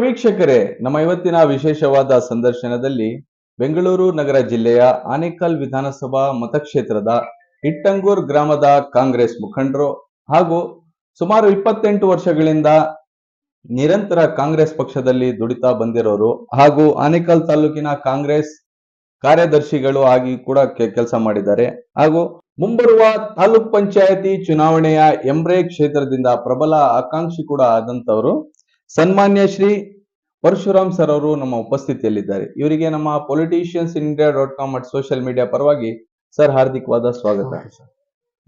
ವೀಕ್ಷಕರೇ ನಮ್ಮ ಇವತ್ತಿನ ವಿಶೇಷವಾದ ಸಂದರ್ಶನದಲ್ಲಿ ಬೆಂಗಳೂರು ನಗರ ಜಿಲ್ಲೆಯ ಆನೇಕಲ್ ವಿಧಾನಸಭಾ ಮತಕ್ಷೇತ್ರದ ಇಟ್ಟಂಗೂರ್ ಗ್ರಾಮದ ಕಾಂಗ್ರೆಸ್ ಮುಖಂಡರು ಹಾಗೂ ಸುಮಾರು ಇಪ್ಪತ್ತೆಂಟು ವರ್ಷಗಳಿಂದ ನಿರಂತರ ಕಾಂಗ್ರೆಸ್ ಪಕ್ಷದಲ್ಲಿ ದುಡಿತಾ ಬಂದಿರೋರು ಹಾಗೂ ಆನೇಕಲ್ ತಾಲೂಕಿನ ಕಾಂಗ್ರೆಸ್ ಕಾರ್ಯದರ್ಶಿಗಳು ಆಗಿ ಕೂಡ ಕೆಲಸ ಮಾಡಿದ್ದಾರೆ. ಹಾಗೂ ಮುಂಬರುವ ತಾಲೂಕ್ ಪಂಚಾಯತಿ ಚುನಾವಣೆಯ ಎಂಬ್ರೆ ಕ್ಷೇತ್ರದಿಂದ ಪ್ರಬಲ ಆಕಾಂಕ್ಷಿ ಕೂಡ ಆದಂತವರು ಸನ್ಮಾನ್ಯ ಶ್ರೀ ಪರಶುರಾಮ್ ಸರ್ ಅವರು ನಮ್ಮ ಉಪಸ್ಥಿತಿಯಲ್ಲಿದ್ದಾರೆ. ಇವರಿಗೆ ನಮ್ಮ politicians India dot com at social media ಪರವಾಗಿ ಸರ್ ಹಾರ್ದಿಕವಾದ ಸ್ವಾಗತ.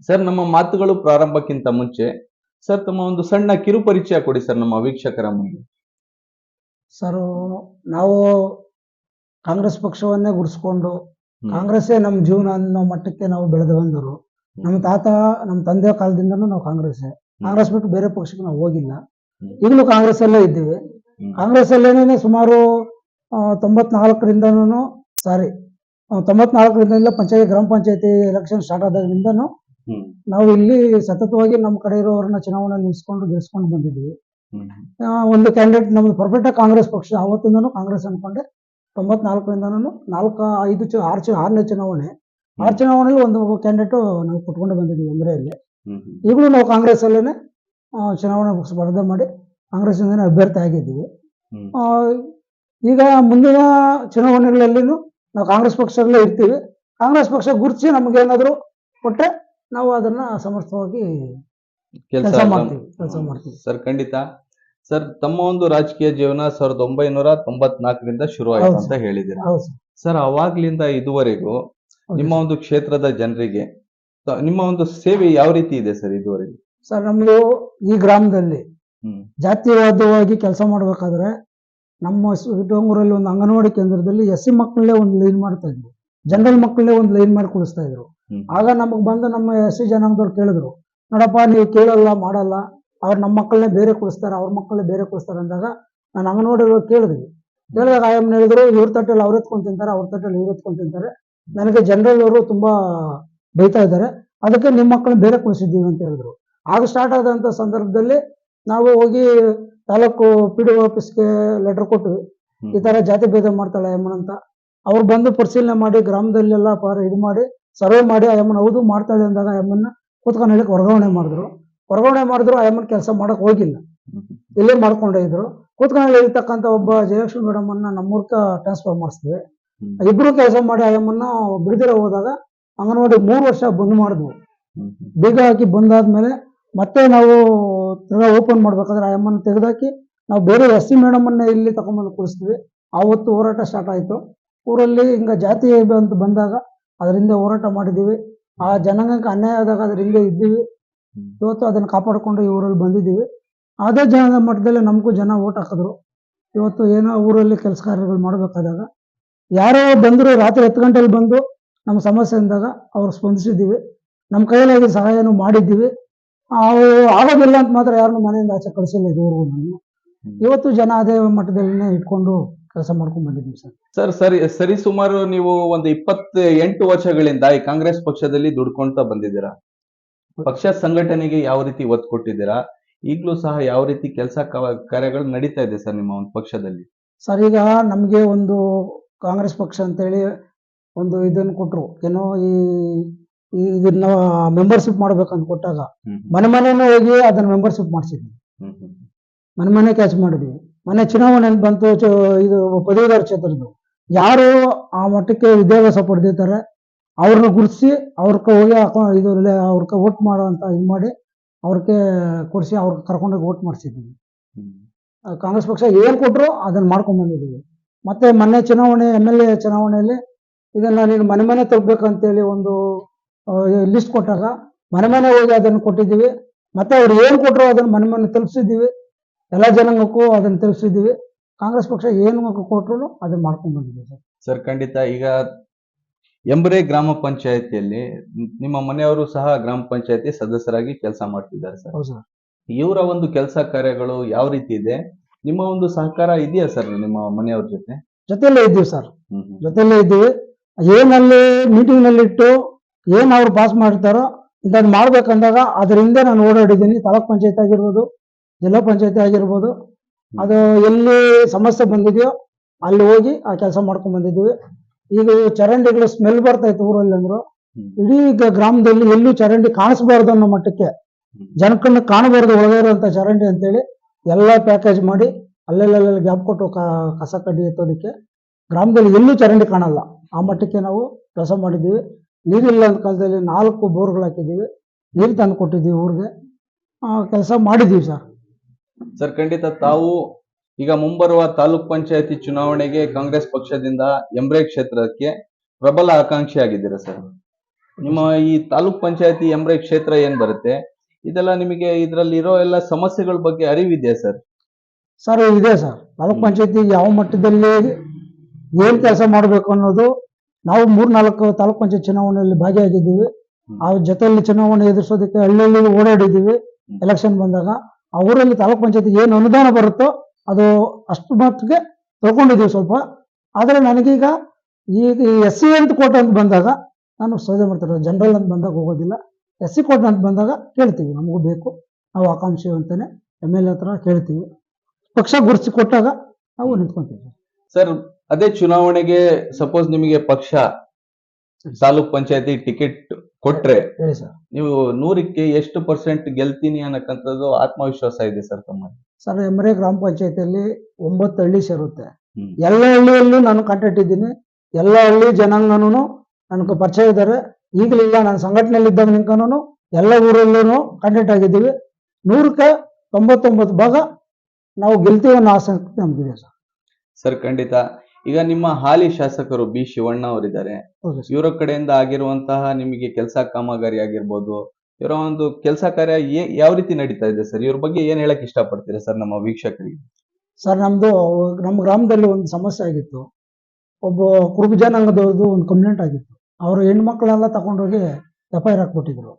ಸರ್. ನಮ್ಮ ಮಾತುಗಳು ಪ್ರಾರಂಭಕ್ಕಿಂತ ಮುಂಚೆ ಸರ್ ತಮ್ಮ ಒಂದು ಸಣ್ಣ ಕಿರು ಪರಿಚಯ ಕೊಡಿ ಸರ್ ನಮ್ಮ ವೀಕ್ಷಕರ ಮುಂದೆ. ಸರ್ ನಾವು ಕಾಂಗ್ರೆಸ್ ಪಕ್ಷವನ್ನೇ ಗುಡಿಸ್ಕೊಂಡು. ಕಾಂಗ್ರೆಸ್ಸೇ ನಮ್ಮ ಜೀವನ ಅನ್ನೋ ಮಟ್ಟಕ್ಕೆ ನಾವು ಬೆಳೆದು ಬಂದರು. ನಮ್ಮ ತಾತ ನಮ್ಮ ತಂದೆ ಕಾಲದಿಂದನೂ ನಾವು ಕಾಂಗ್ರೆಸ್ಸೇ. ಕಾಂಗ್ರೆಸ್ ಬಿಟ್ಟು ಬೇರೆ ಪಕ್ಷಕ್ಕೆ ನಾವು ಹೋಗಿಲ್ಲ. ಈಗಲೂ ಕಾಂಗ್ರೆಸ್ ಅಲ್ಲೇ ಇದ್ದೀವಿ. ಕಾಂಗ್ರೆಸ್ ಅಲ್ಲೇನೆ ಸುಮಾರು ತೊಂಬತ್ನಾಲ್ಕರಿಂದ ತೊಂಬತ್ನಾಲ್ಕರಿಂದನೂ ಸಾರಿ ತೊಂಬತ್ನಾಲ್ಕರಿಂದ ಪಂಚಾಯತ್ ಗ್ರಾಮ ಪಂಚಾಯತಿ ಎಲೆಕ್ಷನ್ ಸ್ಟಾರ್ಟ್ ಆದ್ರಿಂದ. ನಾವು ಇಲ್ಲಿ ಸತತವಾಗಿ ನಮ್ಮ ಕಡೆ ಇರೋರನ್ನ ಚುನಾವಣೆಯಲ್ಲಿ ನಿಲ್ಸ್ಕೊಂಡು ಗೆಲ್ಸ್ಕೊಂಡು ಬಂದಿದ್ವಿ ಒಂದು ಕ್ಯಾಂಡಿಡೇಟ್ ನಮ್ದು ಪರ್ಫೆಕ್ಟ್ ಕಾಂಗ್ರೆಸ್ ಪಕ್ಷ ಅವತ್ತಿಂದನೂ ಕಾಂಗ್ರೆಸ್ ಅನ್ಕೊಂಡೆ. ತೊಂಬತ್ನಾಲ್ಕರಿಂದನೂ ನಾಲ್ಕು ಐದು ಚು ಆರು ಚು ಆರನೇ ಚುನಾವಣೆ. ಆರು ಚುನಾವಣೆಯಲ್ಲಿ ಒಂದು ಕ್ಯಾಂಡಿಡೇಟ್ ನಾವು ಕೊಟ್ಕೊಂಡು ಬಂದಿದ್ವಿ. ಹ್ಮ್. ಈಗಲೂ ನಾವು ಕಾಂಗ್ರೆಸ್ ಅಲ್ಲೇನೆ ಚುನಾವಣೆ ಸ್ಪರ್ಧೆ ಮಾಡಿ ಕಾಂಗ್ರೆಸ್ಸಿಂದನೇ ಅಭ್ಯರ್ಥಿ ಆಗಿದ್ದೀವಿ. ಆ, ಈಗ ಮುಂದಿನ ಚುನಾವಣೆಗಳಲ್ಲಿನೂ ನಾವು ಕಾಂಗ್ರೆಸ್ ಪಕ್ಷದಲ್ಲೇ ಇರ್ತೀವಿ. ಕಾಂಗ್ರೆಸ್ ಪಕ್ಷ ಗುರುತಿಸಿ ನಮಗೇನಾದರೂ ಕೊಟ್ಟರೆ ನಾವು ಅದನ್ನ ಸಮರ್ಥವಾಗಿ ಕೆಲಸ ಮಾಡ್ತೀವಿ ಕೆಲಸ ಮಾಡ್ತೀವಿ. ಸರ್ ಖಂಡಿತ. ಸರ್ ತಮ್ಮ ಒಂದು ರಾಜಕೀಯ ಜೀವನ ಸಾವಿರದ ಒಂಬೈನೂರ ತೊಂಬತ್ನಾಲ್ಕರಿಂದ ಶುರು ಆಯ್ತು ಅಂತ ಸರ್. ಸರ್. ಅವಾಗ್ಲಿಂದ ಇದುವರೆಗೂ ನಿಮ್ಮ ಒಂದು ಕ್ಷೇತ್ರದ ಜನರಿಗೆ ನಿಮ್ಮ ಒಂದು ಸೇವೆ ಯಾವ ರೀತಿ ಇದೆ ಸರ್ ಇದುವರೆಗೂ? ಸರ್ ನಮ್ದು ಈ ಗ್ರಾಮದಲ್ಲಿ ಜಾತಿವಾದವಾಗಿ ಕೆಲಸ ಮಾಡ್ಬೇಕಾದ್ರೆ ನಮ್ಮ ಊರಲ್ಲಿ ಒಂದು ಅಂಗನವಾಡಿ ಕೇಂದ್ರದಲ್ಲಿ ಎಸ್ ಸಿ ಮಕ್ಕಳನ್ನೇ ಒಂದು ಲೈನ್ ಮಾಡ್ತಾ ಇದ್ರು. ಜನರಲ್ ಮಕ್ಕಳಲ್ಲೇ ಒಂದು ಲೈನ್ ಮಾಡಿ ಕುಳಿಸ್ತಾ ಇದ್ರು ಆಗ ನಮಗೆ ಬಂದು ನಮ್ಮ ಎಸ್ ಸಿ ಜನಾಂಗದವ್ರು ಕೇಳಿದ್ರು ನೋಡಪ್ಪ ನೀವು ಕೇಳಲ್ಲ ಮಾಡಲ್ಲ. ಅವ್ರ ನಮ್ಮ ಮಕ್ಕಳನ್ನೇ ಬೇರೆ ಕುಡಿಸ್ತಾರೆ ಅವ್ರ ಮಕ್ಕಳನ್ನೇ ಬೇರೆ ಕುಡಿಸ್ತಾರೆ ಅಂದಾಗ ನಾನು ಅಂಗನವಾಡಿ ಕೇಳಿದ್ವಿ. ಕೇಳಿದಾಗ ಆಯಮ್ಮನ ಹೇಳಿದ್ರು ಇವ್ರ ತಟ್ಟಲ್ಲಿ ಅವ್ರ ಎತ್ಕೊಂಡು ತಿಂತಾರೆ ಅವ್ರ ತಟ್ಟಲ್ಲಿ ಇವ್ರು ಎತ್ಕೊಂಡು ತಿಂತಾರೆ. ನನಗೆ ಜನರಲ್ ಅವರು ತುಂಬಾ ಬೈತಾ ಇದ್ದಾರೆ. ಅದಕ್ಕೆ ನಿಮ್ಮ ಮಕ್ಕಳನ್ನ ಬೇರೆ ಕುಳಿಸಿದ್ದೀವಿ ಅಂತ ಹೇಳಿದ್ರು. ಆಗ ಸ್ಟಾರ್ಟ್ ಆದಂತ ಸಂದರ್ಭದಲ್ಲಿ ನಾವು ಹೋಗಿ ತಾಲೂಕು ಪಿ ಡಿ ಆಫೀಸ್ಗೆ ಲೆಟರ್ ಕೊಟ್ವಿ. ಈ ತರ ಜಾತಿ ಭೇದ ಮಾಡ್ತಾಳೆ ಅಮ್ಮನ ಅಂತ ಅವ್ರು ಬಂದು ಪರಿಶೀಲನೆ ಮಾಡಿ ಗ್ರಾಮದಲ್ಲೆಲ್ಲ ಪಾರ ಇದು ಮಾಡಿ ಸರ್ವೆ ಮಾಡಿ ಅಯ್ಯಮ್ಮನ ಹೌದು ಮಾಡ್ತಾಳೆ ಅಂದಾಗ ಅಯ್ಯಮ್ಮನ್ನ ಕೂತ್ಕೊಂಡು ಹೇಳಕ್ ವರ್ಗಾವಣೆ ಮಾಡಿದ್ರು ವರ್ಗಾವಣೆ ಮಾಡಿದ್ರು ಅಮ್ಮನ ಕೆಲಸ ಮಾಡಕ್ ಹೋಗಿಲ್ಲ. ಇಲ್ಲೇ ಮಾಡ್ಕೊಂಡೇ ಇದ್ರು ಕೂತ್ಕೊಂಡು ಇರ್ತಕ್ಕಂಥ ಒಬ್ಬ ಜಯಲಕ್ಷ್ಮಿ ಮೇಡಮ್ ಅನ್ನ ನಮ್ಮೂರ್ಕ ಟ್ರಾನ್ಸ್ಫರ್ ಮಾಡಿಸ್ತೀವಿ. ಇಬ್ರು ಕೆಲಸ ಮಾಡಿ ಅಯ್ಯಮ್ಮನ್ನ ಬಿಡದಿರ ಹೋದಾಗ ಅಂಗನವಾಡಿ ಮೂರು ವರ್ಷ ಬಂದ್ ಮಾಡಿದ್ವು. ಬೀಗ ಹಾಕಿ ಬಂದಾದ್ಮೇಲೆ ಮತ್ತೆ ನಾವು ತಿರ್ಗಾ ಓಪನ್ ಮಾಡ್ಬೇಕಾದ್ರೆ ಆ ಅಮ್ಮನ ತೆಗೆದಾಕಿ ನಾವು ಬೇರೆ ಎಸ್ ಸಿ ಇಲ್ಲಿ ತಗೊಂಬಂದು ಕೂರಿಸ್ತೀವಿ. ಆವತ್ತು ಹೋರಾಟ ಸ್ಟಾರ್ಟ್ ಆಯಿತು. ಊರಲ್ಲಿ ಹಿಂಗ ಜಾತಿ ಅಂತ ಬಂದಾಗ ಅದರಿಂದ ಹೋರಾಟ ಮಾಡಿದ್ದೀವಿ. ಆ ಜನಾಂಗಕ್ಕೆ ಅನ್ಯಾಯ ಆದಾಗ ಅದ್ರ ಹಿಂದೆ ಇದ್ದೀವಿ. ಇವತ್ತು ಅದನ್ನು ಕಾಪಾಡಿಕೊಂಡು ಈ ಊರಲ್ಲಿ ಬಂದಿದ್ದೀವಿ. ಅದೇ ಜನದ ಮಟ್ಟದಲ್ಲಿ ನಮಗೂ ಜನ ಓಟ್ ಹಾಕಿದ್ರು. ಇವತ್ತು ಏನೋ ಊರಲ್ಲಿ ಕೆಲಸ ಕಾರ್ಯಗಳು ಮಾಡಬೇಕಾದಾಗ ಯಾರೋ ಬಂದರು ರಾತ್ರಿ ಹತ್ತು ಗಂಟೆಲಿ ಬಂದು ನಮ್ಮ ಸಮಸ್ಯೆ ಅಂದಾಗ ಅವ್ರು ಸ್ಪಂದಿಸಿದ್ದೀವಿ. ನಮ್ಮ ಕೈಯಲ್ಲಿ ಸಹಾಯನೂ ಮಾಡಿದ್ದೀವಿ. ಅವು ಆಗೋದಿಲ್ಲ ಅಂತ ಮಾತ್ರ ಯಾರನ್ನು ಮನೆಯಿಂದ ಆಚೆ ಕಳಿಸಿಲ್ಲ ಇದುವರೆಗೂ ನಾನು ಇವತ್ತು ಜನ ಅದೇ ಮಟ್ಟದಲ್ಲಿನೇ ಇಟ್ಕೊಂಡು ಕೆಲಸ ಮಾಡ್ಕೊಂಡು ಬಂದಿದ್ದೀನಿ ಸರ್. ಸರ್ ಸರಿ ಸರಿ ಸುಮಾರು ನೀವು ಒಂದು ಇಪ್ಪತ್ತ ಎಂಟು ವರ್ಷಗಳಿಂದ ಈ ಕಾಂಗ್ರೆಸ್ ಪಕ್ಷದಲ್ಲಿ ದುಡ್ಕೊಂತ ಬಂದಿದ್ದೀರಾ? ಪಕ್ಷ ಸಂಘಟನೆಗೆ ಯಾವ ರೀತಿ ಒತ್ತು ಕೊಟ್ಟಿದ್ದೀರಾ? ಈಗಲೂ ಸಹ ಯಾವ ರೀತಿ ಕೆಲಸ ಕಾರ್ಯಗಳು ನಡೀತಾ ಇದೆ ಸರ್ ನಿಮ್ಮ ಒಂದು ಪಕ್ಷದಲ್ಲಿ? ಸರ್ ಈಗ ನಮಗೆ ಒಂದು ಕಾಂಗ್ರೆಸ್ ಪಕ್ಷ ಅಂತೇಳಿ ಒಂದು ಇದನ್ನು ಕೊಟ್ಟರು ಏನೋ ಈ ಈ ಇದನ್ನ ಮೆಂಬರ್ಶಿಪ್ ಮಾಡ್ಬೇಕಂತ ಕೊಟ್ಟಾಗ ಹ್ಮ್. ಮನೆ ಮನೆನೂ ಹೋಗಿ ಅದನ್ನ ಮೆಂಬರ್ಶಿಪ್ ಮಾಡಿಸಿದ್ವಿ. ಮನೆ ಮನೆ ಕ್ಯಾಚ್ ಮಾಡಿದ್ವಿ. ಮನೆ ಚುನಾವಣೆ ಬಂತು ಇದು ಪದವೀಧರ ಕ್ಷೇತ್ರದ್ದು. ಯಾರು ಆ ಮಟ್ಟಕ್ಕೆ ವಿದ್ಯಾಭ್ಯಾಸ ಪಡೆದಿರ್ತಾರೆ ಅವ್ರನ್ನ ಗುರುತಿಸಿ ಅವ್ರಕ್ಕೆ ಹೋಗಿ ಇದು ಅವ್ರಕ್ಕೆ ವೋಟ್ ಅಂತ ಇದು ಮಾಡಿ ಅವ್ರಿಗೆ ಕೊಡಿಸಿ ಅವ್ರ ಕರ್ಕೊಂಡೋಗಿ ವೋಟ್ ಮಾಡಿಸಿದ್ವಿ. ಕಾಂಗ್ರೆಸ್ ಪಕ್ಷ ಏನ್ ಕೊಟ್ರು ಅದನ್ನ ಮಾಡ್ಕೊಂಡ್ ಬಂದಿದ್ದೀವಿ ಮತ್ತೆ ಮೊನ್ನೆ ಚುನಾವಣೆ ಎಂ ಎಲ್ ಎ ಚುನಾವಣೆಯಲ್ಲಿ ಇದನ್ನ ನೀನು ಮನೆ ಮನೆ ತಗೋಬೇಕಂತೇಳಿ ಒಂದು ಲಿಸ್ಟ್ ಕೊಟ್ಟಾಗ ಮನೆ ಮನೆ ಹೋಗಿ ಅದನ್ನು ಕೊಟ್ಟಿದ್ದೀವಿ. ಮತ್ತೆ ಅವ್ರು ಏನ್ ಕೊಟ್ಟರು ಅದನ್ನು ಮನೆ ಮನೆ ತಲುಪಿಸಿದ್ದೀವಿ. ಎಲ್ಲ ಜನಾಂಗಕ್ಕೂ ಅದನ್ನು ತಲುಪಿಸಿದ್ದೀವಿ. ಕಾಂಗ್ರೆಸ್ ಪಕ್ಷ ಏನು ಕೊಟ್ಟರು ಅದನ್ನ ಮಾಡ್ಕೊಂಡು ಬಂದಿದ್ದೀವಿ ಸರ್. ಸರ್ ಖಂಡಿತ ಈಗ ಎಂಬ್ರೆ ಗ್ರಾಮ ಪಂಚಾಯತಿಯಲ್ಲಿ ನಿಮ್ಮ ಮನೆಯವರು ಸಹ ಗ್ರಾಮ ಪಂಚಾಯತಿ ಸದಸ್ಯರಾಗಿ ಕೆಲಸ ಮಾಡ್ತಿದ್ದಾರೆ ಸರ್. ಹೌದು ಸರ್. ಇವರ ಒಂದು ಕೆಲಸ ಕಾರ್ಯಗಳು ಯಾವ ರೀತಿ ಇದೆ? ನಿಮ್ಮ ಒಂದು ಸಹಕಾರ ಇದೆಯಾ ಸರ್ ನಿಮ್ಮ ಮನೆಯವ್ರ ಜೊತೆ? ಜೊತೆಯಲ್ಲೇ ಇದ್ದೀವಿ ಸರ್. ಜೊತೆಯಲ್ಲೇ ಇದ್ದೀವಿ. ಏನಲ್ಲಿ ಮೀಟಿಂಗ್ನಲ್ಲಿ ಇಟ್ಟು ಏನ್ ಅವ್ರು ಪಾಸ್ ಮಾಡ್ತಾರೋ ಇದನ್ನ ಮಾಡ್ಬೇಕಂದಾಗ ಅದರಿಂದ ನಾನು ಓಡಾಡಿದ್ದೀನಿ. ತಾಲೂಕ್ ಪಂಚಾಯತ್ ಆಗಿರ್ಬೋದು ಜಿಲ್ಲಾ ಪಂಚಾಯತಿ ಆಗಿರ್ಬೋದು. ಅದು ಎಲ್ಲಿ ಸಮಸ್ಯೆ ಬಂದಿದೆಯೋ ಅಲ್ಲಿ ಹೋಗಿ ಆ ಕೆಲಸ ಮಾಡ್ಕೊಂಡ್ ಬಂದಿದ್ದೀವಿ. ಈಗ ಚರಂಡಿಗಳು ಸ್ಮೆಲ್ ಬರ್ತಾ ಇತ್ತು ಊರಲ್ಲಿ ಅಂದ್ರು. ಇಡೀ ಗ್ರಾಮದಲ್ಲಿ ಎಲ್ಲೂ ಚರಂಡಿ ಕಾಣಿಸ್ಬಾರ್ದು ಅನ್ನೋ ಮಟ್ಟಕ್ಕೆ ಜನಕ್ಕನ್ನ ಕಾಣಬಾರ್ದು ಒಳಗೆ ಇರುವಂತ ಚರಂಡಿ ಅಂತೇಳಿ ಎಲ್ಲ ಪ್ಯಾಕೇಜ್ ಮಾಡಿ ಅಲ್ಲೆಲ್ಲ ಗ್ಯಾಪ್ ಕೊಟ್ಟು ಕಸ ಕಡ್ಡಿ ಎತ್ತೋದಕ್ಕೆ ಗ್ರಾಮದಲ್ಲಿ ಎಲ್ಲೂ ಚರಂಡಿ ಕಾಣಲ್ಲ. ಆ ಮಟ್ಟಕ್ಕೆ ನಾವು ಕೆಲಸ ಮಾಡಿದ್ದೀವಿ. ನೀರಿಲ್ಲ ಅಂತ ಕಾಲದಲ್ಲಿ ನಾಲ್ಕು ಬೋರ್ಗಳು ಹಾಕಿದ್ದೀವಿ ನೀರು ತಂದು ಕೊಟ್ಟಿದ್ದೀವಿ ಊರಿಗೆ. ಕೆಲಸ ಮಾಡಿದ್ದೀವಿ ಸರ್. ಸರ್ ಖಂಡಿತ ತಾವು ಈಗ ಮುಂಬರುವ ತಾಲೂಕ್ ಪಂಚಾಯತಿ ಚುನಾವಣೆಗೆ ಕಾಂಗ್ರೆಸ್ ಪಕ್ಷದಿಂದ ಎಂಬ್ರೆ ಕ್ಷೇತ್ರಕ್ಕೆ ಪ್ರಬಲ ಆಕಾಂಕ್ಷಿ ಆಗಿದ್ದೀರಾ ಸರ್? ನಿಮ್ಮ ಈ ತಾಲೂಕ್ ಪಂಚಾಯತಿ ಎಂಬ್ರೆ ಕ್ಷೇತ್ರ ಏನ್ ಬರುತ್ತೆ? ಇದೆಲ್ಲ ನಿಮಗೆ ಇದರಲ್ಲಿ ಇರೋ ಎಲ್ಲ ಸಮಸ್ಯೆಗಳ ಬಗ್ಗೆ ಅರಿವಿದೆಯಾ ಸರ್? ಸರ್ ಇದೆ ಸರ್. ತಾಲೂಕ್ ಪಂಚಾಯತಿ ಯಾವ ಮಟ್ಟದಲ್ಲಿ ಏನ್ ಕೆಲಸ ಮಾಡಬೇಕು ಅನ್ನೋದು ನಾವು ಮೂರ್ನಾಲ್ಕು ತಾಲೂಕು ಪಂಚಾಯತ್ ಚುನಾವಣೆಯಲ್ಲಿ ಭಾಗಿಯಾಗಿದ್ದೀವಿ. ಆ ಜೊತೆಯಲ್ಲಿ ಚುನಾವಣೆ ಎದುರಿಸೋದಕ್ಕೆ ಹಳ್ಳಿ ಓಡಾಡಿದ್ದೀವಿ. ಎಲೆಕ್ಷನ್ ಬಂದಾಗ ಆ ಊರಲ್ಲಿ ತಾಲೂಕ್ ಪಂಚಾಯತ್ ಏನು ಅನುದಾನ ಬರುತ್ತೋ ಅದು ಅಷ್ಟು ಮಟ್ಟಿಗೆ ತಗೊಂಡಿದ್ದೀವಿ ಸ್ವಲ್ಪ. ಆದರೆ ನನಗೀಗ ಈಗ ಎಸ್ ಸಿ ಅಂತ ಕೋಟ ಅಂತ ಬಂದಾಗ ನಾನು ಸೌದೆ ಮಾಡ್ತಾರೆ ಜನರಲ್ ಅಂತ ಬಂದಾಗ ಹೋಗೋದಿಲ್ಲ. ಎಸ್ ಸಿ ಕೋಟ ಅಂತ ಬಂದಾಗ ಕೇಳ್ತೀವಿ ನಮಗೂ ಬೇಕು. ನಾವು ಆಕಾಂಕ್ಷಿ ಅಂತಾನೆ ಎಂ ಎಲ್ ಎ ಹತ್ರ ಕೇಳ್ತೀವಿ. ಪಕ್ಷ ಗುರುತಿಸಿ ಕೊಟ್ಟಾಗ ನಾವು ನಿಂತ್ಕೊಂತೀವಿ. ಸರ್ ಅದೇ ಚುನಾವಣೆಗೆ ಸಪೋಸ್ ನಿಮಗೆ ಪಕ್ಷ ತಾಲೂಕ್ ಪಂಚಾಯತಿ ಟಿಕೆಟ್ ಕೊಟ್ರೆ ಹೇಳಿ ಸರ್. ನೀವು ನೂರಕ್ಕೆ ಎಷ್ಟು ಪರ್ಸೆಂಟ್ ಗೆಲ್ತೀನಿ ಅನ್ನಕ್ಕಂಥದ್ದು ಆತ್ಮವಿಶ್ವಾಸ ಇದೆ ಸರ್ ತಮ್ಮ ಸರ್ ಎಮ್ರೆ ಗ್ರಾಮ ಪಂಚಾಯತಿಯಲ್ಲಿ ಒಂಬತ್ತು ಹಳ್ಳಿ ಸೇರುತ್ತೆ. ಹ್ಮ್. ಎಲ್ಲ ಹಳ್ಳಿಯಲ್ಲೂ ನಾನು ಕಾಂಟ್ಯಾಕ್ಟ್ ಇದ್ದೀನಿ. ಎಲ್ಲ ಹಳ್ಳಿ ಜನಾಂಗನೂ ನನಗೆ ಪರಿಚಯ ಇದ್ದಾರೆ. ಈಗಲಿಲ್ಲ ನಾನು ಸಂಘಟನೆಯಲ್ಲಿ ಇದ್ದಾಗ ನಿಂಕನೂ ಎಲ್ಲ ಊರಲ್ಲೂ ಕಾಂಟ್ಯಾಕ್ಟ್ ಆಗಿದ್ದೀವಿ. ನೂರಕ್ಕೆ ತೊಂಬತ್ತೊಂಬತ್ತು ಭಾಗ ನಾವು ಗೆಲ್ತೀವಿ ಅನ್ನೋ ಆಸಕ್ತಿ ನಮಗಿದೆ ಸರ್. ಸರ್ ಖಂಡಿತ. ಈಗ ನಿಮ್ಮ ಹಾಲಿ ಶಾಸಕರು ಬಿ ಶಿವಣ್ಣ ಅವರಿದ್ದಾರೆ. ಇವರ ಕಡೆಯಿಂದ ಆಗಿರುವಂತಹ ನಿಮಗೆ ಕೆಲಸ ಕಾಮಗಾರಿ ಆಗಿರ್ಬೋದು ಇವರ ಒಂದು ಕೆಲಸ ಕಾರ್ಯ ಯಾವ ರೀತಿ ನಡೀತಾ ಇದೆ ಸರ್? ಇವ್ರ ಬಗ್ಗೆ ಏನ್ ಹೇಳಕ್ ಇಷ್ಟಪಡ್ತೀರಾ ಸರ್ ನಮ್ಮ ವೀಕ್ಷಕರಿಗೆ? ಸರ್ ನಮ್ದು ನಮ್ಮ ಗ್ರಾಮದಲ್ಲಿ ಒಂದು ಸಮಸ್ಯೆ ಆಗಿತ್ತು. ಒಬ್ಬ ಕುರುಬ ಜನಾಂಗದವ್ರದ್ದು ಒಂದು ಕಂಪ್ಲೇಂಟ್ ಆಗಿತ್ತು. ಅವರು ಹೆಣ್ಮಕ್ಳೆಲ್ಲ ತಗೊಂಡೋಗಿ ಎಫ್ ಐ ಆರ್ ಹಾಕ್ಬಿಟ್ಟಿದ್ರು.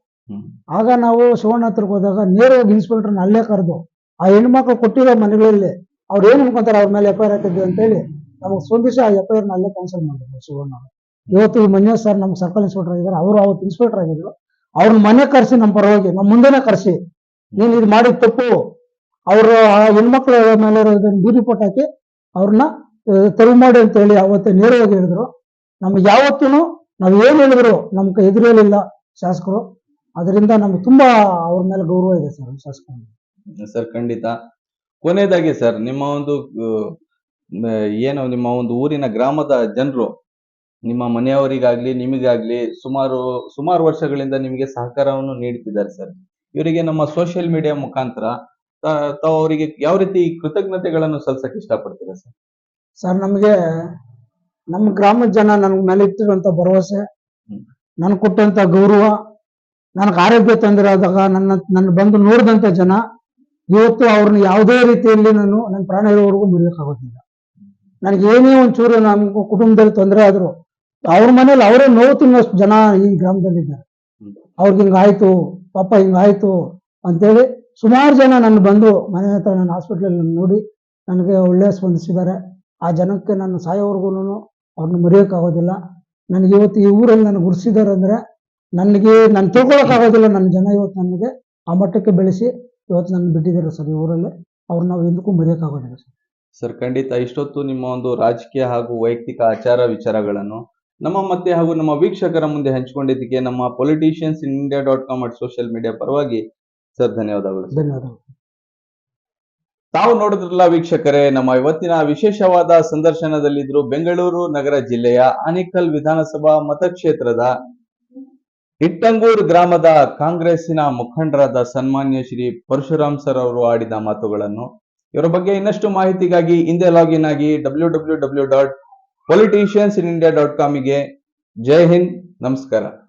ಆಗ ನಾವು ಶಿವಣ್ಣ ಹತ್ರಕ್ಕೆ ಹೋದಾಗ ನೇರವಾಗಿ ಇನ್ಸ್ಪೆಕ್ಟರ್ನ ಅಲ್ಲೇ ಕರೆದು ಆ ಹೆಣ್ಮಕ್ಳು ಕೊಟ್ಟಿರೋ ಮನೆಗಳಲ್ಲಿ ಅವ್ರು ಏನ್ ಅನ್ಕೊಂತಾರೆ? ಅವ್ರ ಮೇಲೆ ಎಫ್ ಐ ಆರ್ ಹೇಳಿ ಅಂತೇಳಿ ನಮಗೆ ಸ್ಪಂದಿಸಿ ಆ ಎಫ್ ಅಲ್ಲೇ ಕ್ಯಾನ್ಸಲ್ ಮಾಡಿದ್ರು, ಸುವರ್ಣ. ಇವತ್ತು ಈ ಸರ್ ನಮ್ಗೆ ಸರ್ಕಲ್ ಇನ್ಸ್ಪೆಕ್ಟರ್ ಆಗಿದ್ದಾರೆ. ಅವರು ಅವತ್ತು ಇನ್ಸ್ಪೆಕ್ಟರ್ ಆಗಿದ್ರು. ಅವ್ರನ್ನ ಮನೆ ಕರೆಸಿ ನಮ್ಮ ಪರವಾಗಿ ನಮ್ಮ ಮುಂದೆನೆ ಕರೆಸಿ. ನೀನು ಇದು ಮಾಡಿದ ತಪ್ಪು. ಅವರು ಆ ಹೆಣ್ಮಕ್ಳ ಮೇಲೆ ಬೀದಿ ರಿಪೋರ್ಟ್ ಹಾಕಿ ಅವ್ರನ್ನ ತೆರವು ಮಾಡಿ ಅಂತ ಹೇಳಿ ಅವತ್ತು ನೇರವಾಗಿ ಹೇಳಿದ್ರು. ನಮ್ಗೆ ಯಾವತ್ತೂ ನಾವು ಏನ್ ಹೇಳಿದ್ರು ನಮ್ಗೆ ಎದುರೇಲಿಲ್ಲ ಶಾಸಕರು. ಅದರಿಂದ ನಮ್ಗೆ ತುಂಬಾ ಅವ್ರ ಮೇಲೆ ಗೌರವ ಇದೆ ಸರ್ ಶಾಸಕರು. ಸರ್, ಖಂಡಿತ. ಕೊನೆಯದಾಗಿ ಸರ್ ನಿಮ್ಮ ಒಂದು ಏನು ನಿಮ್ಮ ಒಂದು ಊರಿನ ಗ್ರಾಮದ ಜನರು ನಿಮ್ಮ ಮನೆಯವರಿಗಾಗ್ಲಿ ನಿಮಗಾಗ್ಲಿ ಸುಮಾರು ಸುಮಾರು ವರ್ಷಗಳಿಂದ ನಿಮಗೆ ಸಹಕಾರವನ್ನು ನೀಡುತ್ತಿದ್ದಾರೆ ಸರ್. ಇವರಿಗೆ ನಮ್ಮ ಸೋಷಿಯಲ್ ಮೀಡಿಯಾ ಮುಖಾಂತರ ತಾವು ಅವರಿಗೆ ಯಾವ ರೀತಿ ಕೃತಜ್ಞತೆಗಳನ್ನು ಸಲ್ಲಿಸಕ್ಕೆ ಇಷ್ಟಪಡ್ತೀರಾ ಸರ್? ಸರ್ ನಮಗೆ ನಮ್ಮ ಗ್ರಾಮದ ಜನ ನನ್ ಮೇಲೆ ಇಟ್ಟಿರುವಂತ ಭರವಸೆ ನನ್ ನನ್ಗೆ ಕೊಟ್ಟಂತ ಗೌರವ ನನಗೆ ಆರೋಗ್ಯ ತೊಂದರೆ ಆದಾಗ ನನ್ನ ನನ್ನ ಬಂದು ನೋಡಿದಂತ ಜನ ಇವತ್ತು ಅವ್ರನ್ನ ಯಾವುದೇ ರೀತಿಯಲ್ಲಿ ನಾನು ನನ್ನ ಪ್ರಾಣ ಇರೋವರೆಗೂ ಮುರಿಯೋಕ್ಕಾಗೋದಿಲ್ಲ. ನನಗೆ ಏನೇ ಒಂಚೂರು ನಮ್ಮ ಕುಟುಂಬದಲ್ಲಿ ತೊಂದರೆ ಆದ್ರು ಅವ್ರ ಮನೇಲಿ ಅವರೇ ನೋವು ತಿನ್ನೋಷ್ಟು ಜನ ಈ ಗ್ರಾಮದಲ್ಲಿದ್ದಾರೆ. ಅವ್ರಿಗೆ ಹಿಂಗಾಯ್ತು ಪಾಪ ಹಿಂಗಾಯ್ತು ಅಂತೇಳಿ ಸುಮಾರು ಜನ ನನ್ನ ಬಂದು ಮನೆ ಹತ್ರ ನನ್ನ ಹಾಸ್ಪಿಟ್ಲಲ್ಲಿ ನೋಡಿ ನನಗೆ ಒಳ್ಳೆಯ ಸ್ಪಂದಿಸಿದ್ದಾರೆ. ಆ ಜನಕ್ಕೆ ನಾನು ಸಾಯೋವರೆಗೂ ಅವ್ರನ್ನ ಮರೆಯೋಕ್ಕಾಗೋದಿಲ್ಲ. ನನಗೆ ಇವತ್ತು ಈ ಊರಲ್ಲಿ ನನಗೆ ಗುರ್ಸಿದ್ದಾರೆ ಅಂದರೆ ನನಗೆ ನಾನು ತಿಳ್ಕೊಳಕ್ಕಾಗೋದಿಲ್ಲ ನನ್ನ ಜನ ಇವತ್ತು ನನಗೆ ಆ ಮಟ್ಟಕ್ಕೆ ಬೆಳೆಸಿ ಇವತ್ತು ನನ್ನ ಬಿಟ್ಟಿದ್ದಾರೆ ಸರ್ ಈ ಊರಲ್ಲಿ. ಅವ್ರನ್ನ ನಾವು ಎಂದಕ್ಕೂ ಮರೆಯೋಕ್ಕಾಗೋದಿಲ್ಲ ಸರ್. ಸರ್ ಖಂಡಿತ ಇಷ್ಟೊತ್ತು ನಿಮ್ಮ ಒಂದು ರಾಜಕೀಯ ಹಾಗೂ ವೈಯಕ್ತಿಕ ಆಚಾರ ವಿಚಾರಗಳನ್ನು ನಮ್ಮ ಮತ್ತೆ ಹಾಗೂ ನಮ್ಮ ವೀಕ್ಷಕರ ಮುಂದೆ ಹಂಚಿಕೊಂಡಿದ್ದಕ್ಕೆ ನಮ್ಮ politicians in India dot com at social media ಪರವಾಗಿ ಸರ್ ಧನ್ಯವಾದಗಳು ಸರ್. ಧನ್ಯವಾದಗಳು ತಾವು ನೋಡಿದ್ರಲ್ಲ ವೀಕ್ಷಕರೇ ನಮ್ಮ ಇವತ್ತಿನ ವಿಶೇಷವಾದ ಸಂದರ್ಶನದಲ್ಲಿದ್ರು ಬೆಂಗಳೂರು ನಗರ ಜಿಲ್ಲೆಯ ಆನಿಕಲ್ ವಿಧಾನಸಭಾ ಮತಕ್ಷೇತ್ರದ ಇಟ್ಟಂಗೂರು ಗ್ರಾಮದ ಕಾಂಗ್ರೆಸ್ಸಿನ ಮುಖಂಡರಾದ ಸನ್ಮಾನ್ಯ ಶ್ರೀ ಪರಶುರಾಮ್ ಸರ್ ಅವರು ಆಡಿದ ಮಾತುಗಳನ್ನು ಇವರ ಬಗ್ಗೆ ಇನ್ನಷ್ಟು ಮಾಹಿತಿಗಾಗಿ ಹಿಂದೆ ಲಾಗಿನ್ ಆಗಿ W W W dot politicians in India dot ಕಾಮಿಗೆ Jai Hind, ನಮಸ್ಕಾರ.